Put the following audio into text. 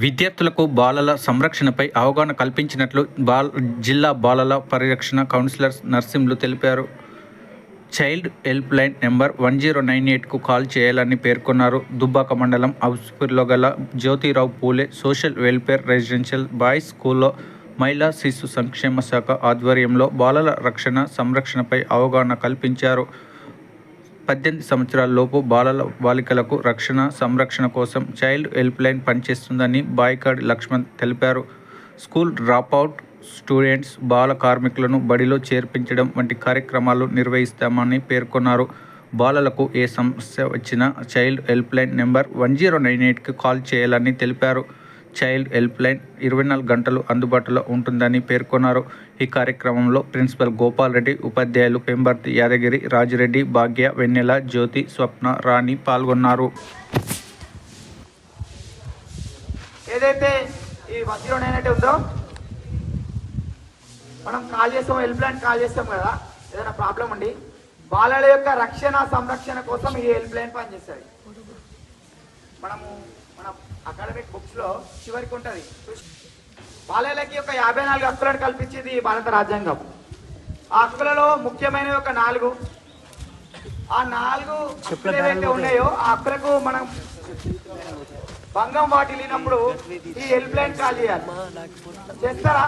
విద్యార్థులకు బాలల సంరక్షణపై అవగాహన కల్పించినట్లు బాల్ జిల్లా బాలల పరిరక్షణ కౌన్సిలర్ నర్సింహులు తెలిపారు. Child help line number one zero nine ఎయిట్కు call చేయాలని పేర్కొన్నారు. దుబ్బాక మండలం హౌస్పూర్లో గల Jyotirao Phule social welfare residential boys స్కూల్లో మహిళా శిశు సంక్షేమ శాఖ ఆధ్వర్యంలో బాలల రక్షణ సంరక్షణపై అవగాహన కల్పించారు. పద్దెనిమిది సంవత్సరాలలోపు బాలల బాలికలకు రక్షణ సంరక్షణ కోసం చైల్డ్ హెల్ప్ లైన్ పనిచేస్తుందని బాయ్కాడ్ లక్ష్మణ్ తెలిపారు. స్కూల్ డ్రాపౌట్ స్టూడెంట్స్ బాల కార్మికులను బడిలో చేర్పించడం వంటి కార్యక్రమాలు నిర్వహిస్తామని పేర్కొన్నారు. బాలలకు ఏ సమస్య వచ్చినా child help line number one zero nine ఎయిట్కి కాల్ చేయాలని తెలిపారు. చైల్డ్ హెల్ప్ లైన్ ఇరవై నాలుగు గంటలు అందుబాటులో ఉంటుందని పేర్కొన్నారు. ఈ కార్యక్రమంలో ప్రిన్సిపల్ గోపాల్ రెడ్డి ఉపాధ్యాయులు పెంబర్తి యాదగిరి రాజిరెడ్డి భాగ్య వెన్నెల జ్యోతి స్వప్న రాణి పాల్గొన్నారు. ఏదైతే ఈ మధ్యలో జీరో ఉందో మనం కాల్ చేస్తాం హెల్ప్ లైన్ కాల్ చేస్తాం కదా ఏదైనా ప్రాబ్లం ఉండి బాలల యొక్క రక్షణ సంరక్షణ కోసం ఈ హెల్ప్ లైన్ పనిచేస్తుంది. మనము మన లో చివరికి ఉంటుంది. బాలలకి ఒక యాభై నాలుగు హక్కులను కల్పించింది భారత రాజ్యాంగం. ఆ హక్కులలో ముఖ్యమైనవి ఒక నాలుగు. ఆ నాలుగు హక్కులు ఏవైతే ఉన్నాయో ఆ హక్కులకు మనం భంగం వాటిల్లినప్పుడు ఈ హెల్ప్ లైన్ కాల్ చేయాలి. చేస్తారా?